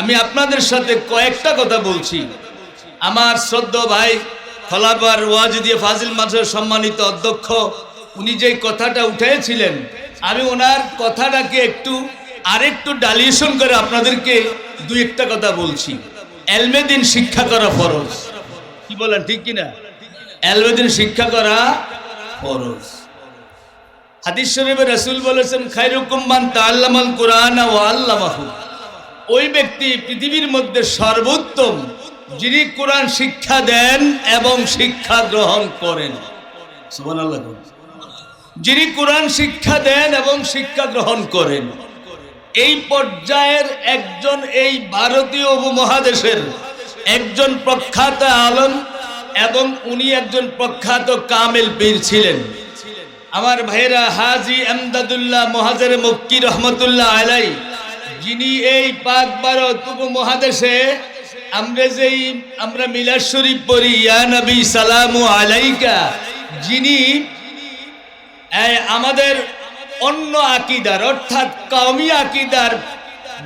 আমি আপনাদের সাথে কয়েকটা কথা বলছি। আমার শ্রদ্ধ ভাই খলাবার ওয়াজিদিয়া ফাজিল মাসের সম্মানিত অধ্যক্ষ, উনি যে কথাটা উঠেছিলেন, আমি ওনার কথাটাকে একটু, আরেকটু ডালিয়েশন করে আপনাদেরকে দু একটা কথা বলছি। এলমেদিন শিক্ষা করা ফরজ। কি বলেন, ঠিক কিনা? এলমেদিন শিক্ষা করা ফরজ। হাদিস শরীফে রাসূল বলেছেন, খায়রুকুম মান তাআল্লামাল কুরআন ওয়া আল্লামাহু। ওই ব্যক্তি পৃথিবীর মধ্যে সর্বোত্তম, যিনি কোরআন শিক্ষা দেন এবং শিক্ষা গ্রহণ করেন। যিনি কোরআন শিক্ষা দেন এবং শিক্ষা গ্রহণ করেন। এই পর্যায়ের একজন এই ভারতীয় উপমহাদেশের একজন প্রখ্যাত আলম এবং উনি একজন প্রখ্যাত কামেল পীর ছিলেন। আমার ভাইরা হাজি আমদাদুল্লাহ মহাজের মক্কি রহমতুল্লাহ আলাই যিনি এই পাক ভারত উপমহাদেশে আমরা যেই আমরা মিলাদ শরীফ পড়ি ইয়া নবী সালামু আলাইকা যিনি আমাদের অন্য আকিদার অর্থাৎ কওমি আকিদার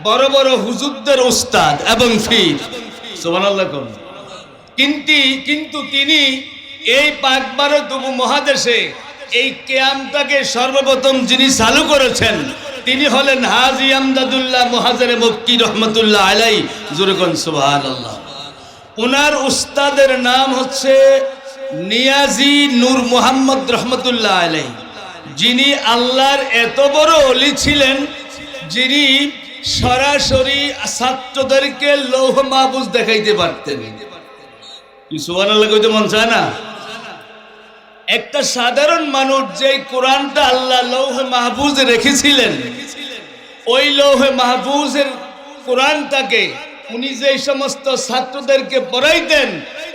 বড় বড় হুজুরদের উস্তাদ এবং ফির। সুবহানাল্লাহ কিন্তু কিন্তু তিনি এই পাক ভারত উপমহাদেশে এই কেয়ামটাকে সর্বপ্রথম যিনি চালু করেছেন, তিনি হলেন হাজি আমদাদুল্লাহ মহাজারে মক্কি রহমতুল্লাহ আলাই জুরকন সুবাহ ওনার উস্তাদের নাম হচ্ছে নিয়াজি নূর মোহাম্মদ রহমতুল্লাহ আলাই যিনি আল্লাহর এত বড় অলি ছিলেন, যিনি সরাসরি ছাত্রদেরকে লৌহ মাহবুজ দেখাইতে পারতেন। কি সুবান মন চায় না? একটা সাধারণ মানুষ যে কোরআনটা আল্লাহ লৌহে মাহফুজে রেখেছিলেন, ওই লৌহে মাহফুজের কোরআনটাকে উনি যে সমস্ত ছাত্রদেরকে পড়াইতেন,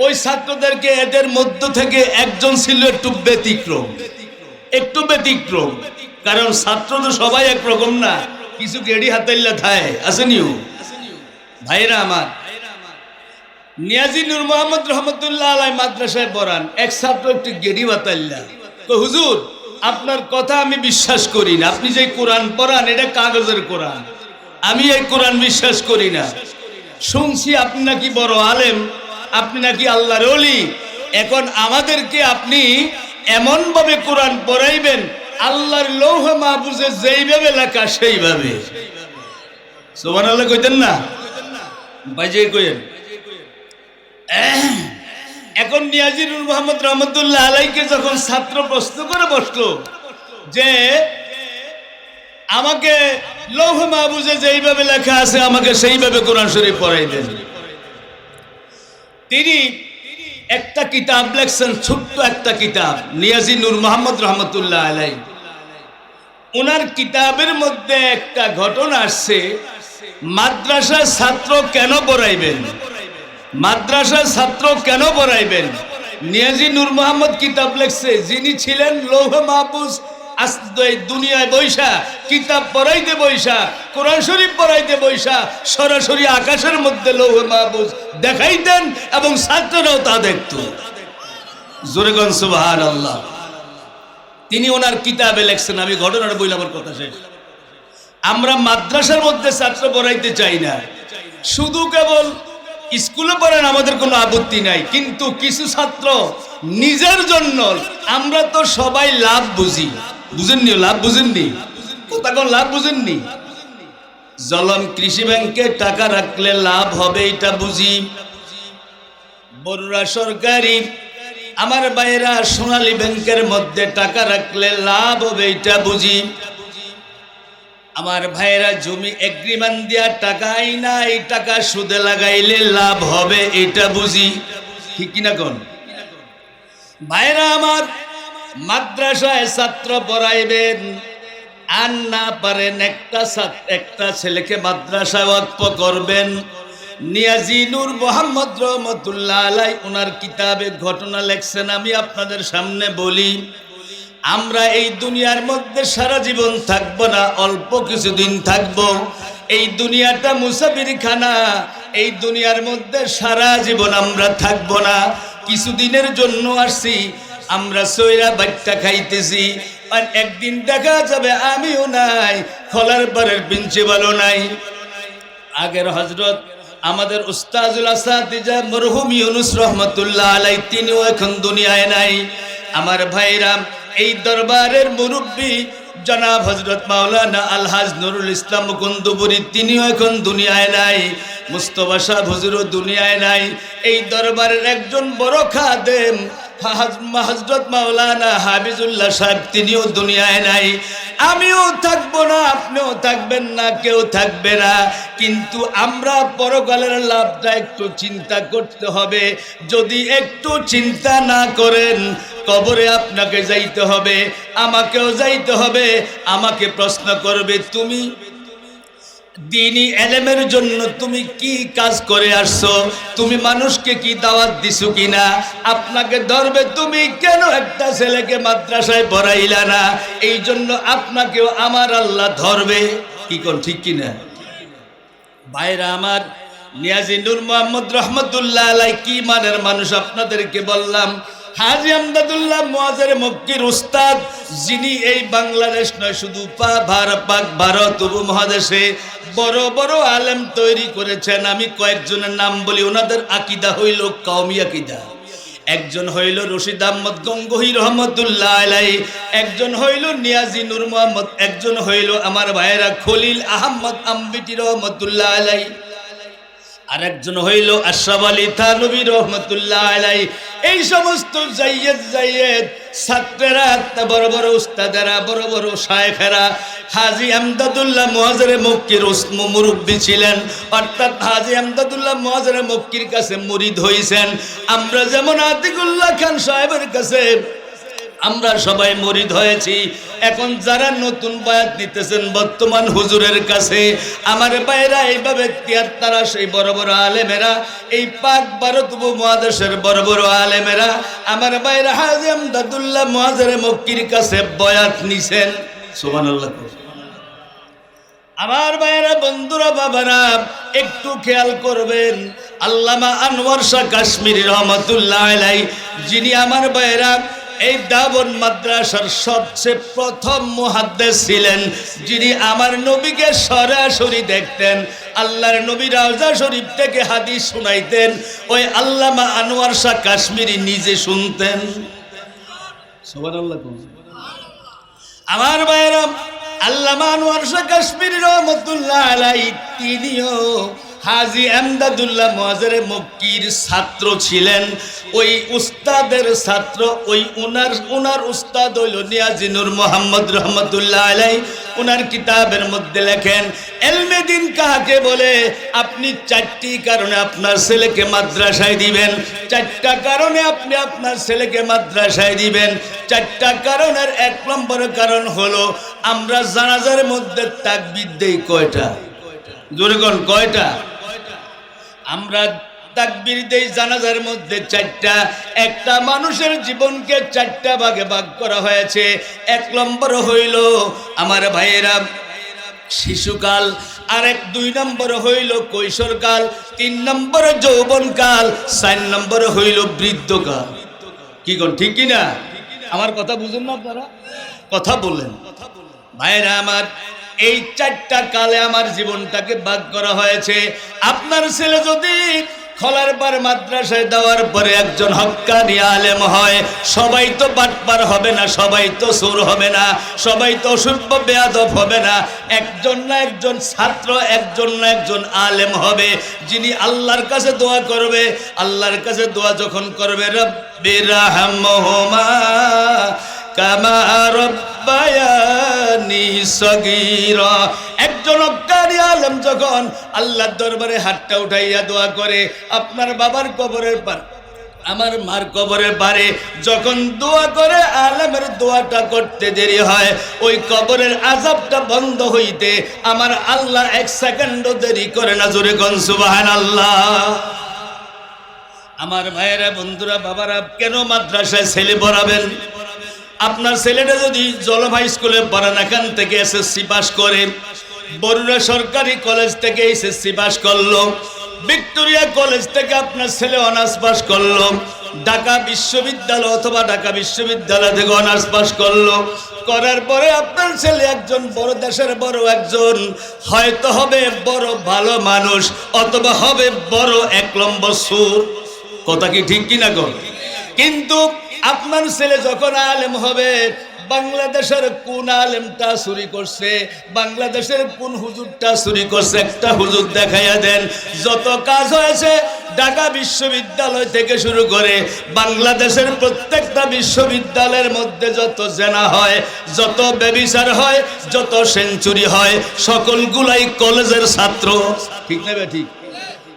ওই ছাত্রদেরকে এদের মধ্য থেকে একজন ছিল একটু ব্যতিক্রম। একটু ব্যতিক্রম, কারণ ছাত্র তো সবাই একরকম না, কিছু গেড়ি হাতাইল্লা থায় আসেনিও ভাইরা আমার নিয়াজি নূর মোহাম্মদ রহমতুল্লাহ আলাই মাদ্রাসায় পড়ান। এক ছাত্র একটু বাতাল্লা তো হুজুর, আপনার কথা আমি বিশ্বাস করি না। আপনি যে কোরআন পড়ান, এটা কাগজের কোরআন। আমি এই কোরআন বিশ্বাস করি না। শুনছি আপনি নাকি বড় আলেম। আপনি নাকি আল্লাহর অলি এখন আমাদেরকে আপনি এমনভাবে কোরআন পড়াইবেন, আল্লাহর লৌহ মাহফুজে যেইভাবে লেখা, সেইভাবে। সোমান আল্লাহ কইতেন না? বাজে কইেন এখন নিয়াজিরুল মোহাম্মদ রহমতুল্লাহ আলাইকে যখন ছাত্র প্রশ্ন করে বসল যে, আমাকে লৌহ মাহবুজে যেইভাবে লেখা আছে, আমাকে সেইভাবে কোরআন শরীফ পড়াই দেন। তিনি একটা কিতাব লেখছেন, ছোট্ট একটা কিতাব নিয়াজি নূর মোহাম্মদ রহমতুল্লাহ আলাই ওনার কিতাবের মধ্যে একটা ঘটনা আসছে, মাদ্রাসার ছাত্র কেন পড়াইবেন? মাদ্রাসার ছাত্র কেন পড়াইবেন? নিয়াজি নূর মোহাম্মদ কিতাব লেখছে, যিনি ছিলেন লৌহ মাহফুজ দুনিয়ায় বৈশা, কিতাব পড়াইতে বৈশা, কোরআন শরীফ পড়াইতে বৈশা, সরাসরি আকাশের মধ্যে লৌহ মাহফুজ দেখাইতেন এবং ছাত্ররাও তা দেখত। জোরেগন সুবাহান আল্লাহ তিনি ওনার কিতাবে লেখছেন, আমি ঘটনাটা বইলে আমার কথা শেষ। আমরা মাদ্রাসার মধ্যে ছাত্র পড়াইতে চাই না। শুধু কেবল স্কুলে পড়েন আমাদের কোনো আপত্তি নাই। কিন্তু কিছু ছাত্র নিজের জন্য আমরা তো সবাই লাভ বুঝি। বুঝেননি, লাভ বুঝেননি? কথা কোন লাভ বুঝেননি? জলম কৃষি ব্যাংকে টাকা রাখলে লাভ হবে এটা বুঝি। বড়রা সরকারি, আমার বাইরা সোনালী ব্যাংকের মধ্যে টাকা রাখলে লাভ হবে এটা বুঝি। আমার ভাইয়েরা জমি এগ্রিমেন্ট দিয়া টাকাই না এই টাকা সুদে লাগাইলে লাভ হবে, এটা বুঝি। ঠিক কিনা কোন? ভাইরা আমার মাদ্রাসায় ছাত্র পড়াইবেন, আর না পারেন একটা একটা ছেলেকে মাদ্রাসায় ওয়াক্ফ করবেন। নিয়াজিনুর মোহাম্মদ রহমতুল্লাহ আলাই, ওনার কিতাবে ঘটনা লেখছেন, আমি আপনাদের সামনে বলি আমরা এই দুনিয়ার মধ্যে সারা জীবন থাকব না, অল্প কিছুদিন থাকব। এই দুনিয়াটা মুসাফির খানা এই দুনিয়ার মধ্যে সারা জীবন আমরা থাকব না। কিছুদিনের জন্য আসছি, আমরা সৈরা বাচ্চা খাইতেছি। আর একদিন দেখা যাবে আমিও নাই, খলার পারের প্রিন্সিপালও নাই। আগের হজরত আমাদের উস্তাজুল আসাদিজা মরহুম ইউনুস রহমতুল্লাহ আলাই তিনিও এখন দুনিয়ায় নাই। আমার ভাইরাম এই দরবারের মুরব্বী জনাব হজরত মাওলানা আলহাজ নুরুল ইসলাম মুকুন্দপুরী তিনিও এখন দুনিয়ায় নাই, মুস্তফা সাহেব হজুরও দুনিয়ায় নাই। এই দরবারের একজন বড় খাদেম হজরত মাওলানা হাবিজুল্লাহ সাহেব, তিনিও দুনিয়ায় নাই। আমিও থাকব না, আপনিও থাকবেন না, কেউ থাকবে না। কিন্তু আমরা পরকালের লাভটা একটু চিন্তা করতে হবে। যদি একটু চিন্তা না করেন, কবরে আপনাকে যাইতে হবে, আমাকেও যাইতে হবে, আমাকে প্রশ্ন করবে, তুমি দিনই এলেমের জন্য তুমি কি কাজ করে আসছো? তুমি মানুষকে কি দাওয়াত দিছো কিনা? আপনাকে ধরবে, তুমি কেন একটা ছেলেকে মাদ্রাসায় পড়াইলা না? এই জন্য আপনাকেও আমার আল্লাহ ধরবে। কি কোন ঠিক কিনা? ভাইরা আমার, নিয়াজি নূর মোহাম্মদ রহমতুল্লাহ আলাই কি মানের মানুষ আপনাদেরকে বললাম? হাজি আমদাদুল্লাহ মোয়াজের মক্কির উস্তাদ, যিনি এই বাংলাদেশ নয়, শুধু পা পাক ভারত উপমহাদেশে বড় বড় আলেম তৈরি করেছেন। আমি কয়েকজনের নাম বলি, ওনাদের আকিদা হইল কওমি আকিদা। একজন হইল রশিদ আহমদ গঙ্গহি রহমতুল্লাহ আলাই একজন হইল নিয়াজি নূর মোহাম্মদ, একজন হইল আমার ভাইয়েরা খলিল আহমদ আম্বিটি রহমতুল্লাহ আলাই আরেকজন হইল আশরাফ আলী থানবী রহমতুল্লাহ আলাই এই সমস্ত জাইয়েদ জাইয়েদ, ছাত্রেরা বড় বড় উস্তাদেরা, বড় বড় শায়েখেরা, হাজি আমদাদুল্লাহ মহাজরে মক্কির মুরব্বী ছিলেন। অর্থাৎ হাজি আমদাদুল্লাহ মহাজরে মক্কির কাছে মুরিদ হইছেন। আমরা যেমন আতিকুল্লাহ খান সাহেবের কাছে আমরা সবাই মরিদ হয়েছি। এখন যারা নতুন বায়াত নিতেছেন বর্তমান হুজুরের কাছে, আমার বাইরা এইভাবে তারা সেই বড় বড় আলেমেরা, এই পাক ভারত উপমহাদেশের বড় বড় আলেমেরা, আমার বাইরা হাজিম দাদুল্লাহ মহাজের মক্কির কাছে বয়াত নিছেন। সোমান আমার ভাইয়েরা বন্ধুরা, বাবারা, একটু খেয়াল করবেন, আল্লামা আনোয়ার শাহ কাশ্মীর রহমতুল্লাহ আলাই যিনি আমার ভাইয়েরা এই দাবন মাদ্রাসার সবচেয়ে প্রথম মুহাদ্দেস ছিলেন যিনি আমার নবীকে সরাসরি দেখতেন, আল্লাহর নবী রাজা শরীফ থেকে হাদিস শুনাইতেন, ওই আল্লামা আনোয়ার শাহ কাশ্মীরি নিজে শুনতেন। আমার ভাইরাম আল্লামা আনোয়ার শাহ কাশ্মীর রহমতুল্লাহ আলাই তিনিও হাজি আমদাদুল্লাহ মহাজের মক্কির ছাত্র ছিলেন। ওই উস্তাদের ছাত্র, ওই উনার উনার উস্তাদ হইল নিয়াজিনুর মোহাম্মদ রহমতুল্লাহ আলাই উনার কিতাবের মধ্যে লেখেন এলমেদিন কাহাকে বলে, আপনি চারটি কারণে আপনার ছেলেকে মাদ্রাসায় দিবেন। চারটা কারণে আপনি আপনার ছেলেকে মাদ্রাসায় দিবেন। চারটা কারণের এক নম্বর কারণ হলো, আমরা জানাজার মধ্যে তাকবিদ দেই কয়টা? জোরেগণ, কয়টা? আমরা তাকবির দেই জানাজার মধ্যে চারটা। একটা মানুষের জীবনকে চারটা ভাগে ভাগ করা হয়েছে। এক নম্বর হইল আমার ভাইয়েরা শিশুকাল, আর এক দুই নম্বর হইল কৈশোরকাল, তিন নম্বর যৌবনকাল, চার নম্বর হইল বৃদ্ধকাল। কি কোন ঠিক কিনা? আমার কথা বুঝুন না আপনারা? কথা বললেন ভাইরা আমার এই চারটা কালে আমার জীবনটাকে বাদ করা হয়েছে। আপনার ছেলে যদি খলার পার মাদ্রাসায় দেওয়ার পরে একজন হক্কানি আলেম হয়, সবাই তো বাটপার হবে না, সবাই তো সুর হবে না, সবাই তো অসভ্য বেয়াদব হবে না। একজন না একজন ছাত্র, একজন না একজন আলেম হবে, যিনি আল্লাহর কাছে দোয়া করবে, আল্লাহর কাছে দোয়া যখন করবে রব্বির রাহমহুমা কামা রব্বায়ানি সগীরা। একজন অজ্ঞানী আলেম যখন আল্লাহর দরবারে হাতটা উঠাইয়া দোয়া করে, আপনার বাবার কবরের পার আমার মার কবরের পারে যখন দোয়া করে, আলেমের দোয়াটা করতে দেরি হয়, ওই কবরের আজাবটা বন্ধ হইতে আমার আল্লাহ এক সেকেন্ডও দেরি করে না। জোরে গন সুবাহান আল্লাহ আমার ভাইয়েরা বন্ধুরা, বাবারা, কেন মাদ্রাসায় ছেলে পড়াবেন? আপনার ছেলেটা যদি জলভাই স্কুলে পড়ান এখান থেকে এসএসসি পাস করে বরুণা সরকারি কলেজ থেকে এসএসসি পাস করল, ভিক্টোরিয়া কলেজ থেকে আপনার ছেলে অনার্স পাস করল, ঢাকা বিশ্ববিদ্যালয় অথবা ঢাকা বিশ্ববিদ্যালয় থেকে অনার্স পাস করল, করার পরে আপনার ছেলে একজন বড় দেশের বড় একজন, হয়তো হবে বড় ভালো মানুষ, অথবা হবে বড় এক নম্বর সুর। কথা কি ঠিক কিনা? কিন্তু আপনার ছেলে যখন আলেম হবে, বাংলাদেশের কোন আলেমটা চুরি করছে, বাংলাদেশের কোন হুজুরটা চুরি করছে, একটা হুজুর দেখাইয়া দেন। যত কাজ হয়েছে, ঢাকা বিশ্ববিদ্যালয় থেকে শুরু করে বাংলাদেশের প্রত্যেকটা বিশ্ববিদ্যালয়ের মধ্যে যত জেনা হয়, যত ব্যবিচার হয়, যত সেঞ্চুরি হয়, সকলগুলাই কলেজের ছাত্র। ঠিক নেবে ঠিক?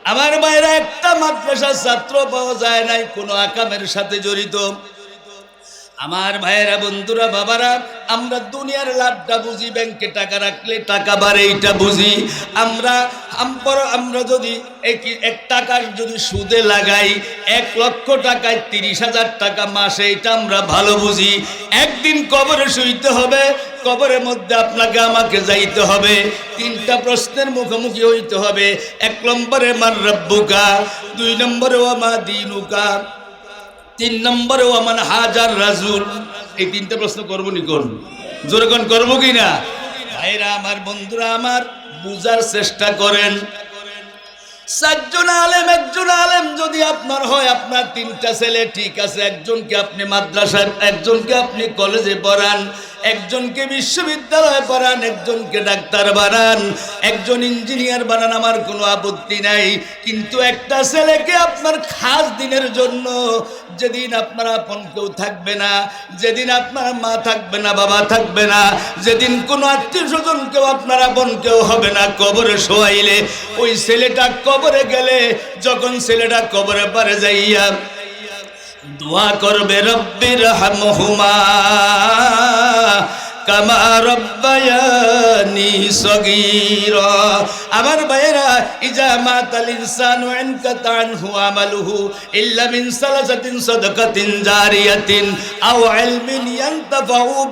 আমার মায়েরা একটা মাদ্রাসার ছাত্র পাওয়া যায় নাই কোনো আকামের সাথে জড়িত। আমার ভাইয়েরা, বন্ধুরা, বাবারা, আমরা দুনিয়ার লাভটা বুঝি, ব্যাংকে টাকা রাখলে টাকা বাড়ে এইটা বুঝি। আমরা আম- আমরা যদি এক- টাকার যদি সুদে লাগাই, এক লক্ষ টাকায় তিরিশ হাজার টাকা মাসে, এটা আমরা ভালো বুঝি। একদিন কবরে শুইতে হবে, কবরের মধ্যে আপনাকে, আমাকে যাইতে হবে। তিনটা প্রশ্নের মুখোমুখি হইতে হবে। এক নম্বরে, মার রব্বুকা, দুই নম্বরে ওয়ামা দিনুকা। তিন নম্বরে ওয়ামান হাজার রাজুল। এই তিনটা প্রশ্ন করব নি কোন? জোরে কোন করব কি না? ভাইরা আমার, বন্ধুরা আমার, বুঝার চেষ্টা করেন। চারজন আলেম, একজন আলেম যদি আপনার হয়, আপনার তিনটা ছেলে ঠিক আছে, একজনকে আপনি মাদ্রাসায়, একজনকে আপনি কলেজে পড়ান, একজনকে বিশ্ববিদ্যালয়ে পড়ান, একজনকে ডাক্তার বানান, একজন ইঞ্জিনিয়ার বানান, আমার কোনো আপত্তি নাই। কিন্তু একটা ছেলেকে আপনার খাস দিনের জন্য যেদিন আপনার আপন কেউ থাকবে না, যেদিন আপনার মা থাকবে না, বাবা থাকবে না, যেদিন কোনো আত্মীয় স্বজন কেউ আপনার আপন কেউ হবে না, কবরে শোয়াইলে ওই ছেলেটা কবরে গেলে যখন ছেলেটা কবরে পারে যাইয়া দোয়া করবে রব্বির হামহুমা কামা সগীরা। আমার মাতাল ইনসানু ইনকাতা আনহু আমালুহু ইল্লা মিন সালাসাতিন সাদাকাতিন জারিয়াতিন আও ইলমিন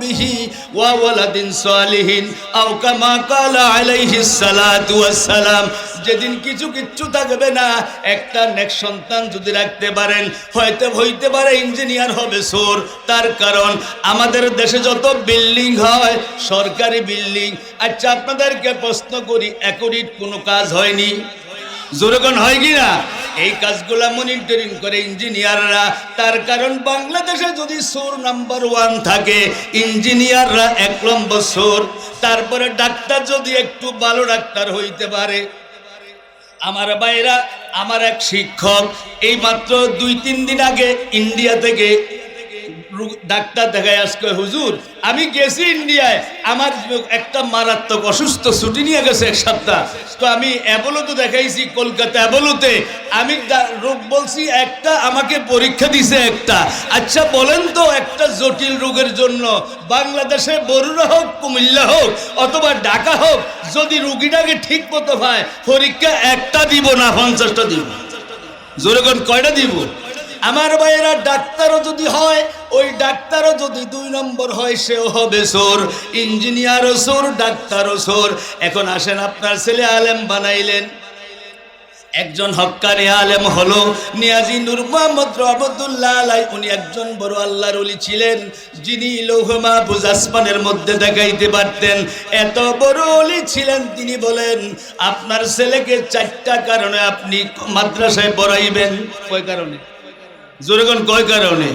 বিহি ওয়া ওয়ালাদিন সালিহিন আও কামা ক্বালা সালাতু যেদিন কিছু কিচ্ছু থাকবে না, একটা নেক সন্তান যদি রাখতে পারেন, হয়তো হইতে পারে ইঞ্জিনিয়ার হবে সোর তার কারণ, আমাদের দেশে যত বিল্ডিং হয়, সরকারি বিল্ডিং আচ্ছা আপনাদেরকে প্রশ্ন করি, একরিট কোনো কাজ হয়নি? জোরগণ হয় কি না? এই কাজগুলা মনিটরিং করে ইঞ্জিনিয়াররা তার কারণ বাংলাদেশে যদি সোর নাম্বার ওয়ান থাকে ইঞ্জিনিয়াররা এক নম্বর সোর, তারপরে ডাক্তার যদি একটু ভালো ডাক্তার হইতে পারে। আমার ভাইরা, আমার এক শিক্ষক এই মাত্র দুই তিন দিন আগে ইন্ডিয়া থেকে ডাক্তার দেখায় আজকে, হুজুর, আমি গেছি ইন্ডিয়ায়, আমার একটা মারাত্মক অসুস্থ ছুটি নিয়ে গেছে এক সপ্তাহ। তো আমি অ্যাবোলোতে দেখাইছি, কলকাতা অ্যাবোলোতে। আমি রোগ বলছি, একটা আমাকে পরীক্ষা দিছে একটা। আচ্ছা বলেন তো, একটা জটিল রোগের জন্য, বাংলাদেশে বরুড়া হোক, কুমিল্লা হোক, অথবা ঢাকা হোক, যদি রুগীটাকে ঠিক মতো হয় পরীক্ষা একটা দিব না, পঞ্চাশটা দিব। জোরে কয়টা দিব? আমার ভাইয়েরা, ডাক্তারও যদি হয়, ওই ডাক্তারও যদি দুই নম্বর হয়, সেও হবে সোর ইঞ্জিনিয়ারও সোর ডাক্তারও সোর এখন আসেন, আপনার ছেলে আলেম বানাইলেন। একজন হক্কারে আলেম হলো নিয়াজি নূর মোহাম্মদ রহমতুল্লাহ আলাই। উনি একজন বড় আল্লাহর ওলি ছিলেন, যিনি লৌহ মাহফুজ আসমানের মধ্যে দেখাইতে পারতেন। এত বড় ওলি ছিলেন, তিনি বলেন, আপনার ছেলেকে চারটা কারণে আপনি মাদ্রাসায় পড়াইবেন। কয় কারণে? জোরেগন, কয় কারণে?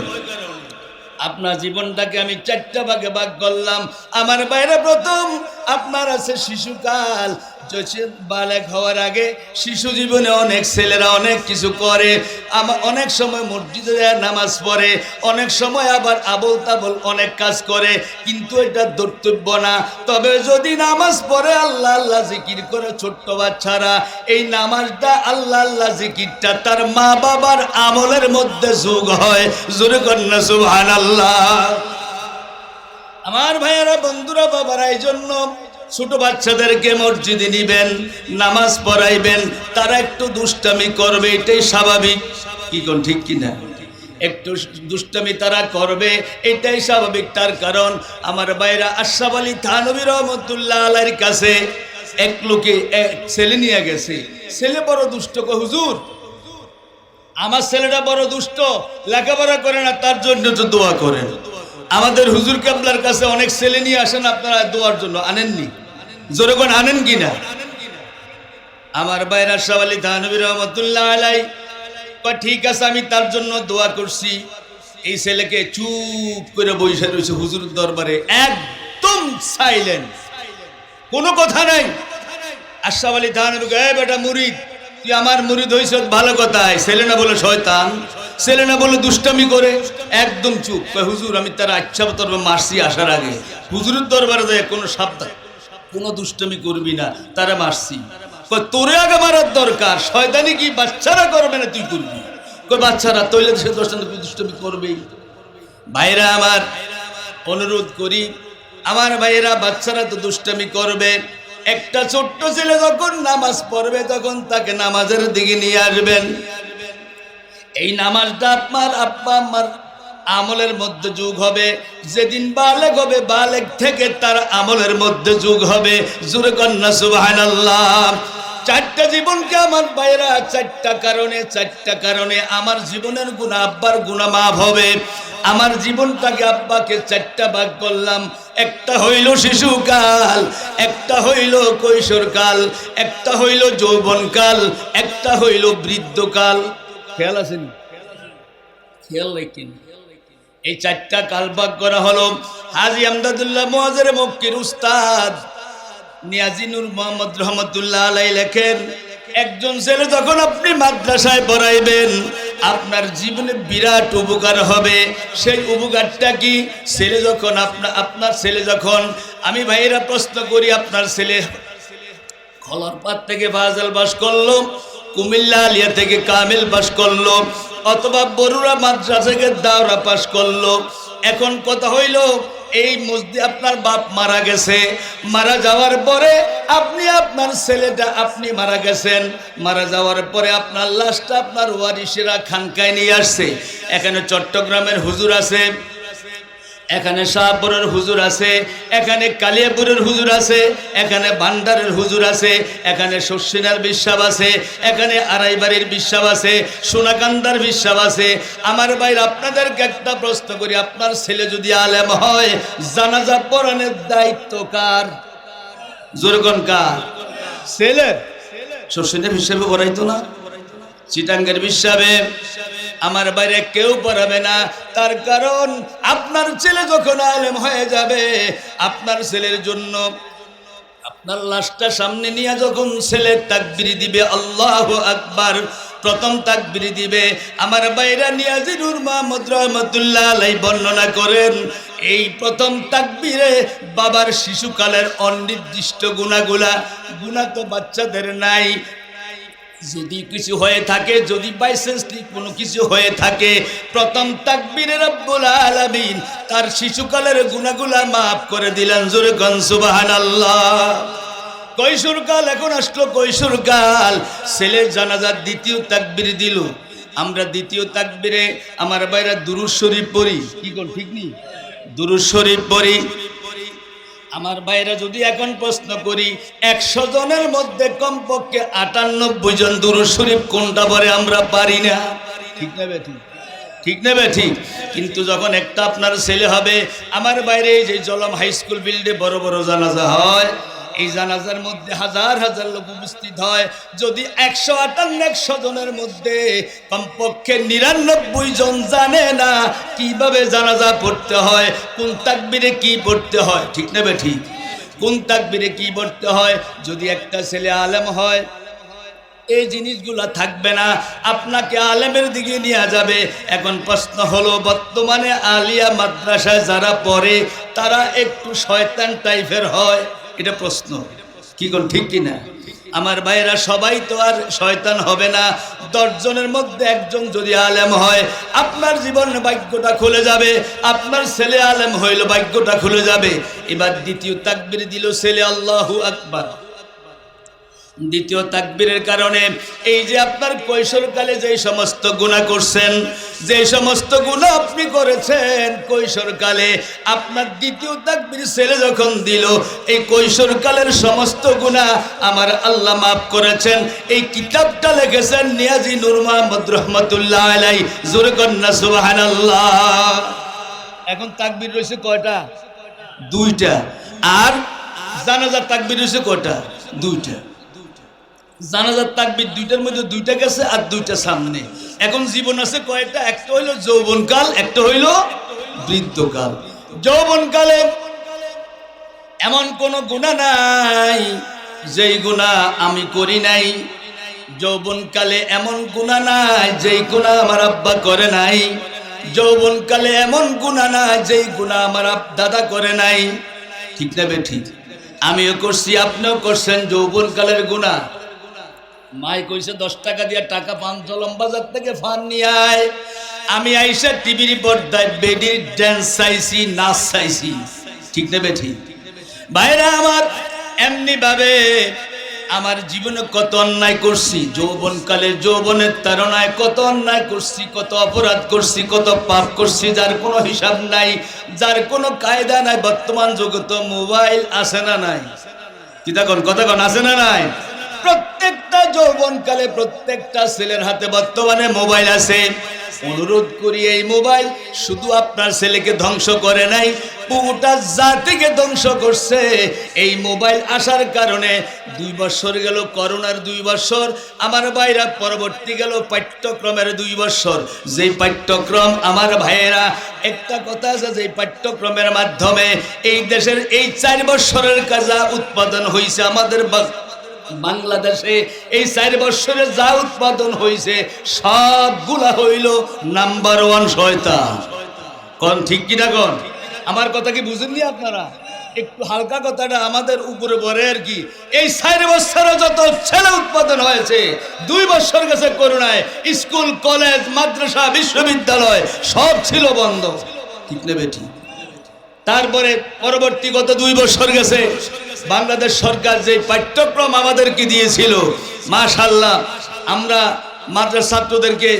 আপনার জীবনটাকে আমি চারটা ভাগে ভাগ করলাম। আমার বাইরে প্রথম, আপনার আছে শিশুকাল। বালেক হওয়ার আগে শিশু জীবনে অনেক ছেলেরা অনেক কিছু করে। আমার অনেক সময় মসজিদে নামাজ পড়ে, অনেক সময় আবার আবল তাবল অনেক কাজ করে, কিন্তু এটা ধর্তব্য না। তবে যদি নামাজ পড়ে, আল্লাহ আল্লাহ জিকির করে ছোট্ট বাচ্চারা, এই নামাজটা আল্লাহ আল্লাহ জিকিরটা তার মা বাবার আমলের মধ্যে যোগ হয়। জোরে কন্যা সুবহান আল্লাহ আমার ভাইয়েরা, বন্ধুরা, বাবারা এই জন্য ছোট বাচ্চাদেরকে মসজিদে নিবেন, নামাজ পড়াইবেন, তারা একটু দুষ্টামি করবে, এটাই স্বাভাবিক। কি কোন ঠিক কিনা একটু দুষ্টামি তারা করবে, এটাই স্বাভাবিক। তার কারণ আমার বাইরা আশরাফ আলী থানবী রহমতুল্লাহ আলাইর কাছে এক লোকে, এক ছেলে নিয়ে গেছে। ছেলে বড় দুষ্ট হুজুর। আমার ছেলেটা বড় দুষ্ট, লেখাপড়া করে না, তার জন্য তো দোয়া করেন। আমাদের হুজুর কেবলার কাছে অনেক ছেলে নিয়ে আসেন আপনারা দোয়ার জন্য। আনেননি? জোরে কোন আনেন কিনা আমার বাইরা আলী থানবী রহমতুল্লাহ আলাই। ঠিক আছে, আমি তার জন্য দোয়া করছি। এই ছেলেকে চুপ করে বসে রয়েছে হুজুর দরবারে। একদম সাইলেন্ট কোনো কথা নাই। থানবী "এ বেটা মুরিদ, তুই আমার মুরিদ হইছ, ভালো কথায় ছেলে না বলে শয়তান। ছেলে না বলে দুষ্টামি করে, একদম চুপ। হুজুর, আমি তার আচ্ছা তরবে মারছি আসার আগে। হুজুরের দরবারে যায় কোনো সাবধান, কোনো দুষ্টামি করবি না, তারা মারছি। তোরে আগে মারার দরকার, শয়তানি কি বাচ্চারা করবে না তুই করবি? বাচ্চারা, তৈলে সে দশটা দুষ্টামি করবেই ভাইরা আমার, অনুরোধ করি, আমার ভাইয়েরা বাচ্চারা তো দুষ্টামি করবে। একটা ছোট্ট ছেলে যখন নামাজ পড়বে, তখন তাকে নামাজের দিকে নিয়ে আসবেন। এই নামাজটা আপনার আব্বা আমার আমলের মধ্যে যুগ হবে। যেদিন বালেক হবে বালেক থেকে তার আমলের মধ্যে যুগ হবে। জুরে কন্যা সুবাহান চারটা জীবনকে আমার বাইরা চারটা কারণে চারটা কারণে আমার জীবনের গুণা, আব্বার গুণা মাফ হবে। আমার জীবনটাকে আব্বাকে চারটা ভাগ করলাম। একটা হইল শিশুকাল, একটা হইল কৈশোরকাল, একটা হইল যৌবনকাল, একটা হইল বৃদ্ধকাল। খেয়াল আছেন খেয়াল রাখেন। এই চারটা কালবাগ করা হলো হাজি আমদাদুল্লাহ মহাজের মক্কির উস্তাদ নিয়াজিনুর মোহাম্মদ রহমতুল্লাহ আলাই লেখেন, একজন ছেলে যখন আপনি মাদ্রাসায় পড়াইবেন, আপনার জীবনে বিরাট উপকার হবে। সেই উপকারটা কি? ছেলে যখন আপনার আপনার ছেলে যখন, আমি ভাইয়েরা প্রশ্ন করি, আপনার ছেলে খলরপাত থেকে ফাজাল বাস করল কুমিল্লা আলিয়া থেকে কামিল পাস করল, অথবা বরুড়া মাদ্রাসা থেকে দাওরা পাস করল। এখন কথা হইল, এই মসজিদ আপনার বাপ মারা গেছে। মারা যাওয়ার পরে আপনি আপনার ছেলেটা, আপনি মারা গেছেন। মারা যাওয়ার পরে আপনার লাশটা আপনার ওয়ারিসেরা খানকায় নিয়ে আসছে। এখানে চট্টগ্রামের হুজুর আছে। এখানে শাহপুরের হুজুর আছে এখানে কালিয়াপুরের হুজুর আছে এখানে ভান্ডারের হুজুর আছে এখানে শস্যিনার বিশ্বাস আছে এখানে আড়াইবাড়ির বিশ্বাস আছে সোনাকান্দার বিশ্বাস আছে। আমার ভাইর আপনাদেরকে একটা প্রশ্ন করি আপনার ছেলে যদি আলেম হয় জানাজা পড়ানোর দায়িত্ব কার? জোরগন কার? ছেলের শস্যিনের হিসেবে পড়াইতো না। চিটাঙ্গের বিশ্বাবে আমার বাইরে কেউ পড়াবে না। তার কারণ, আপনার ছেলে যখন আলেম হয়ে যাবে, আপনার ছেলের জন্য আপনার লাশটা সামনে নিয়ে যখন ছেলে তাকবিরি দিবে, আল্লাহ আকবার, প্রথম তাকবিরি দিবে, আমার বাইরা নিয়াজিরুর মাহমুদ রহমতুল্লাহ আলাই বর্ণনা করেন, এই প্রথম তাকবিরে বাবার শিশুকালের অনির্দিষ্ট গুণাগুলা, গুণা তো বাচ্চাদের নাই যদি কিছু হয়ে থাকে, যদি বাইসেন্স কোনো কিছু হয়ে থাকে, প্রথম তাকবীরে রব্বুল আলামিন, তার শিশুকালের গুনাহগুলা মাফ করে দিলেন, জোরে গন সুবহানাল্লাহ। কৈশোরকাল এখন আসলো কৈশোরকাল ছেলে জানাজার দ্বিতীয় তাকবীর দিল। আমরা দ্বিতীয় তাকবীরে আমার বাইরা দুরুজ শরীফ পড়ি। কি কোন ঠিক নেই? দুরুজ শরীফ পড়ি। আমার বাইরে যদি এখন প্রশ্ন করি, একশো জনের মধ্যে কমপক্ষে আটানব্বই জন দুরু শরীফ কোনটা পরে আমরা পারি না? ঠিক নেবে ঠিক ঠিক নেবে ঠিক কিন্তু যখন একটা আপনার ছেলে হবে, আমার বাইরে যে জলম হাই স্কুল বিল্ডে বড় বড় জানাজা হয় এই জানাজার মধ্যে হাজার হাজার লোক উপস্থিত হয়। যদি একশো আটান্ন, একশো জনের মধ্যে কমপক্ষে নিরানব্বই জন জানে না কীভাবে জানাজা পড়তে হয়, কোন তাকবিরে কি পড়তে হয়, ঠিক নেবে ঠিক কোন তাকবিরে কি পড়তে হয়? যদি একটা ছেলে আলেম হয়, এই জিনিসগুলা থাকবে না, আপনাকে আলেমের দিকে নিয়ে যাবে। এখন প্রশ্ন হলো, বর্তমানে আলিয়া মাদ্রাসায় যারা পড়ে, তারা একটু শয়তান টাইপের হয়। এটা প্রশ্ন। কি কোন ঠিক কিনা? আমার ভাইয়েরা, সবাই তো আর শয়তান হবে না। দশজনের মধ্যে একজন যদি আলেম হয়, আপনার জীবন বাক্যটা খুলে যাবে। আপনার ছেলে আলেম হইল বাক্যটা খুলে যাবে। এবার দ্বিতীয় তাকবির দিল, ছেলে আল্লাহু আকবার। দ্বিতীয় তাকবীরের কারণে এই যে আপনার কৈশোরকালে যে সমস্ত গুণা করছেন যে সমস্ত গুণা আপনি করেছেন কৈশোরকালে আপনার দ্বিতীয় তাকবীর ছেলে যখন দিল, এই কৈশোরকালের সমস্ত গুণা আমার আল্লাহ মাফ করেছেন। এই কিতাবটা লিখেছেন নিয়াজি নূর মোহাম্মদ রহমতুল্লাহ আলাই জোরে কন্যা সুবহানাল্লাহ। এখন তাকবীর রয়েছে কয়টা? দুইটা। আর জানাজার তাকবীর হয়েছে কয়টা? দুইটা। জানাজার তাকবীর দুইটার মধ্যে দুইটা গেছে আর দুইটা সামনে। এখন জীবন আছে কয়টা? একটা হইল যৌবনকাল, একটা হইল বৃদ্ধকাল। যৌবনকালে এমন কোন গুণা নাই, যেই গুণা আমি করি নাই। যৌবনকালে এমন গুণা নাই, যেই গুণা আমার আব্বা করে নাই। যৌবনকালে এমন গুণা নাই, যেই গুণা আমার দাদা করে নাই। ঠিক না বে ঠিক আমিও করছি, আপনিও করছেন যৌবনকালের গুণা। মাই কইছে, দশ টাকা দিয়া টাকা পান চলম বাজার থেকে ফান নিয়ে আয়। আমি আইসা টিভির পর্দায় বেডির ড্যান্স চাইছি, নাচ চাইছি। ঠিক নেবে ঠিক বাইরে আমার এমনি ভাবে আমার জীবনে কত অন্যায় করছি যৌবনকালে যৌবনের তারণায় কত অন্যায় করছি, কত অপরাধ করছি, কত পাপ করছি, যার কোনো হিসাব নাই, যার কোনো কায়দা নাই, বর্তমান জগত মোবাইল আছে না নাই? কি দেখুন কথা কন, আছে না নাই? প্রত্যেকটা যৌবনকালে প্রত্যেকটা ছেলের হাতে বর্তমানে মোবাইল আছে। অনুরোধ করি এই মোবাইল শুধু আপনার ছেলেকে ধ্বংস করে নাই, পুরোটা জাতিকে ধ্বংস করছে। এই মোবাইল আসার কারণে দুই বছর গেল, করোনার দুই বছর, আমার ভাইরা পরবর্তী গেল পাঠ্যক্রমের দুই বছর। যেই পাঠ্যক্রম আমার ভাইয়েরা, একটা কথা আছে যে পাঠ্যক্রমের মাধ্যমে এই দেশের এই চার বছরের কাজা উৎপাদন হয়েছে আমাদের বাংলাদেশে এই চার বছরে যা উৎপাদন হয়েছে, সবগুলা হইল নাম্বার ওয়ান শয়তান। কোন ঠিক কিনা কোন? আমার কথা কি বুঝেননি আপনারা? একটু হালকা কথাটা আমাদের উপরে পড়ে আর কি। এই চার বছরে যত ছেলে উৎপাদন হয়েছে, দুই বছর গেছে করোনায়, স্কুল, কলেজ, মাদ্রাসা, বিশ্ববিদ্যালয়, সব ছিল বন্ধ। ঠিক নেবে ঠিক তারপরে পরবর্তী গত দুই বছর গেছে, বাংলাদেশ সরকার যে পাঠ্যক্রম আমাদেরকে দিয়েছিল মাশাল্লাহ আমরা মাদ্রাসা ছাত্রদেরকে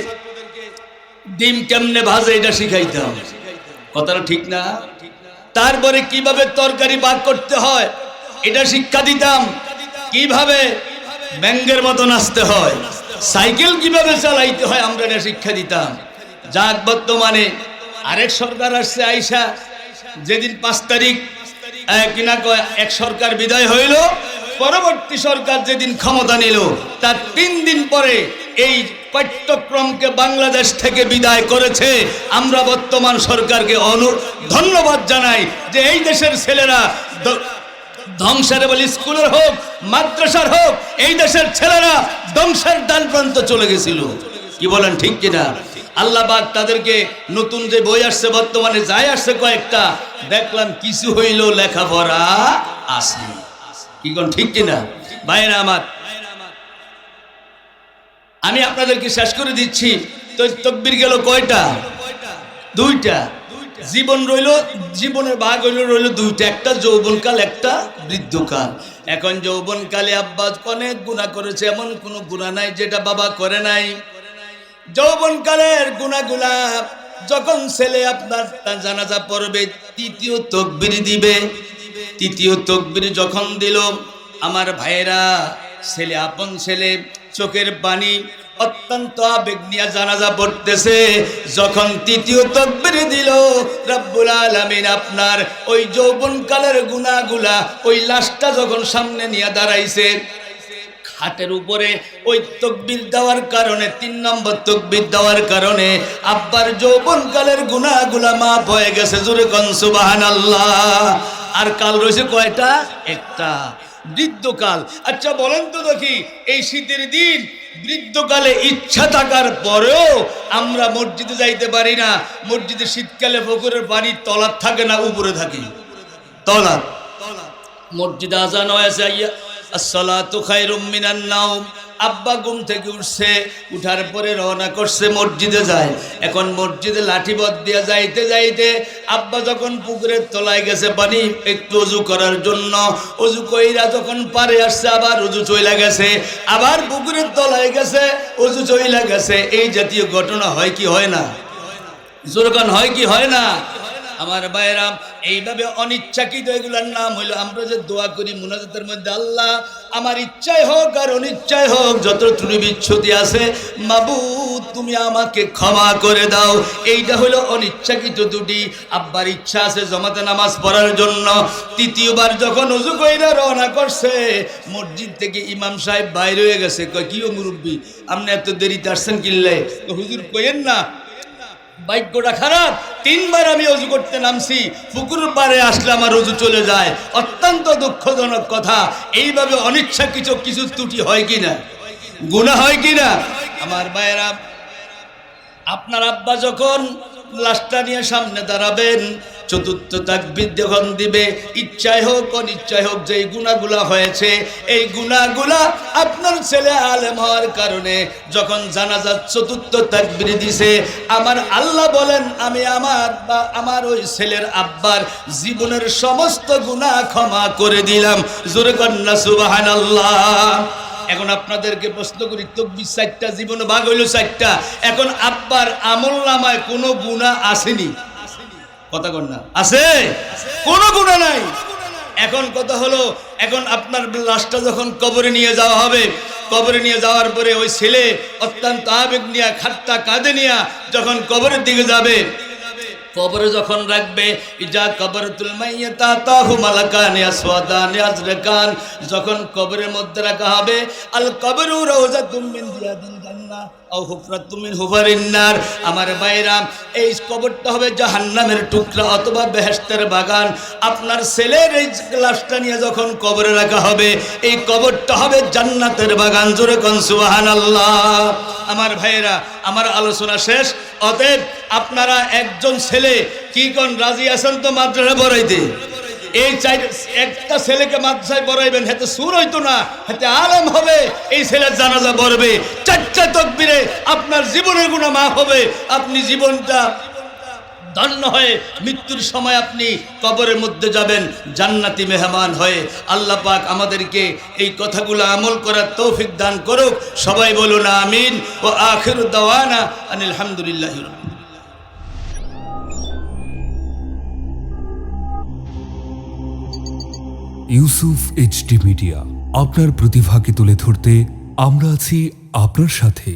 ডিম কেমনে ভাজে এটা শিখাইতাম। কথাটা ঠিক না? তারপরে কীভাবে তরকারি বাদ করতে হয়, এটা শিক্ষা দিতাম। কীভাবে ব্যাঙ্গের মতো নাচতে হয়, সাইকেল কীভাবে চালাইতে হয়, আমরা এটা শিক্ষা দিতাম। যাক বর্তমানে আরেক সরকার আসছে আইসা যেদিন পাঁচ তারিখ কিনা এক সরকার বিদায় হইল, পরবর্তী সরকার যেদিন ক্ষমতা নিল, তার তিন দিন পরে এই পাঠ্যক্রমকে বাংলাদেশ থেকে বিদায় করেছে। আমরা বর্তমান সরকারকে অনু, ধন্যবাদ জানাই যে এই দেশের ছেলেরা দ- ধ্বংসের বলি স্কুলের হোক, মাদ্রাসার হোক, এই দেশের ছেলেরা ধ্বংসের ডাল প্রান্ত চলে গেছিল। কি বলেন ঠিক কিনা? আল্লাহ পাক তাদেরকে নতুন যে বই আসছে, বর্তমানে যাই আসছে কয়েকটা, দেখলাম কিছু হইল লেখাপড়া আছে কি কোন ঠিক কিনা? বাইরে আমার, আমি আপনাদেরকে শেষ করে দিচ্ছি। তো তকবির গেল কয়টা? দুইটা। জীবন রইল, জীবনের ভাগ হইল, রইল দুইটা। একটা যৌবনকাল, একটা বৃদ্ধকাল। এখন যৌবনকালে আব্বাস অনেক গুণা করেছে, এমন কোনো গুণা নাই যেটা বাবা করে নাই। যৌবনকালের গুণাগুলা যখন ছেলে আপনার জানাজা পড়বে, তৃতীয় তকবির দিবে। তৃতীয় তকবির যখন দিল, আমার ভাইয়েরা, ছেলে, আপন ছেলে, চোখের পানি অত্যন্ত আবেগ নিয়ে জানাজা পড়তেছে। যখন তৃতীয় তকবির দিল, রব্বুল আলামিন আপনার ওই যৌবনকালের গুণাগুলা, ওই লাশটা যখন সামনে নিয়ে দাঁড়াইছে খাটের উপরে ওই তকবির দেওয়ার কারণে, তিন নম্বর তকবির দেওয়ার কারণে আব্বার যৌবনকালের গুণাগুলা মাপ হয়ে গেছে। জোরে কন সুবাহান আর কাল রয়েছে কয়টা? একটা। বৃদ্ধকাল। আচ্ছা বলেন তো দেখি, এই শীতের দিন বৃদ্ধকালে ইচ্ছা থাকার পরেও আমরা মসজিদে যাইতে পারি না। মসজিদে শীতকালে পুকুরের পানি তলার থাকে না, উপরে থাকে। তলার মসজিদে আজান হয়েছে আব্বা ঘুম থেকে উঠছে, উঠার পরে রওনা করছে মসজিদে যায়। এখন মসজিদে লাঠিবদ দিয়ে যাইতে যাইতে আব্বা যখন পুকুরের তলায় গেছে পানি একটু অজু করার জন্য। অজু কইরা যখন পারে আসছে, আবার অজু চইলা গেছে। আবার পুকুরের তলায় গেছে, অজু চইলা গেছে। এই জাতীয় ঘটনা হয় কি হয় না? জোরগান হয় কি হয় না? আমার বাইরাম এইভাবে অনিচ্ছাকৃত এগুলোর নাম হইল, আমরা যে দোয়া করি মুনাজাতের মধ্যে, আল্লাহ, আমার ইচ্ছাই হোক আর অনিচ্ছাই হোক যত ত্রুটি বিচ্ছুতি আছে মাবু তুমি আমাকে ক্ষমা করে দাও। এইটা হলো অনিচ্ছাকৃত দুটি। আব্বার ইচ্ছা আছে জমাতে নামাজ পড়ার জন্য। তৃতীয়বার যখন উজু কইরা রওনা করছে, মসজিদ থেকে ইমাম সাহেব বাইরে হয়ে গেছে। কয়, কি ও মুরব্বী, আপনি এত দেরিতে আসছেন কিনলে হুজুর কইেন না ভাগ্যটা খারাপ। তিনবার আমি অজু করতে নামছি। পুকুর পারে আসলে আমার অজু চলে যায়। অত্যন্ত দুঃখজনক কথা। এইভাবে অনিচ্ছা কিছু কিছু ত্রুটি হয় কি না গুণা হয় কি না আমার ভাইয়েরা, আপনার আব্বা যখন লাশটা নিয়ে সামনে দাঁড়াবেন। চতুর্থ তাকবির যখন দিবে ইচ্ছাই হোক অনিচ্ছাই হোক যে গুণাগুলা হয়েছে, এই গুণাগুলা আপনার ছেলে আলেম হওয়ার কারণে যখন জানাজার চতুর্থ তাকবির দিছে, আমার আল্লাহ বলেন, আমি আমার বা আমার ওই ছেলের আব্বার জীবনের সমস্ত গুণা ক্ষমা করে দিলাম। জোরে কন্যা সুবাহান এখন আপনাদেরকে প্রশ্ন করি, তকবির চারটা, জীবন ভাগ হইল চারটা। এখন আব্বার আমল নামায় কোনো গুণা আসেনি? কথা কন না। আছে? কোনো গুণা নাই। এখন কথা হলো, এখন আপনার লাশটা যখন কবরে নিয়ে যাওয়া হবে, কবরে নিয়ে যাওয়ার পরে ওই ছেলে অত্যন্ত আবেগ নিয়ে, খাট্টা কাঁদে নিয়ে যখন কবরের দিকে যাবে কবরে যখন রাখবে, ইজা ইয়াসওয়াদান ইয়াজরাকান যখন কবরের মধ্যে রাখা হবে, আল কবরু মিন আও হুফরাতুম মিন হুফারিন নার আমার বাইরাম এই কবরটা হবে জাহান্নামের টুকরা অথবা বেহেশতের বাগান। আপনার ছেলের এই লাশটা নিয়ে যখন কবরে রাখা হবে, এই কবরটা হবে জান্নাতের বাগান। জোরে কোন সুবহানাল্লাহ। আমার ভাইয়েরা আমার আলোচনা শেষ। অতএব আপনারা একজন ছেলে, কি কোন রাজি আছেন তো মাদ্রাসা বড়াইতে এই চাই, একটা ছেলেকে মাদ্রাসায় বড়াইবেন হাতে সুর হইতো না, হেতে আলম হবে, এই ছেলের জানাজা বড়বে চারটা তকবিরে আপনার জীবনের গুণা মাফ হবে, আপনি জীবনটা ধন্য হয়ে মৃত্যুর সময় আপনি কবরের মধ্যে যাবেন, জান্নাতি মেহমান হয়ে। আল্লাহ পাক আমাদেরকে এই কথাগুলো আমল করার তৌফিক দান করুক। সবাই বলুন আমিন ও আখির দাওয়ানা আনিল হামদুলিল্লাহ ইউসুফ এইচডি মিডিয়া, আপনার প্রতিভাকে তুলে ধরতে আমরা আছি আপনার সাথে।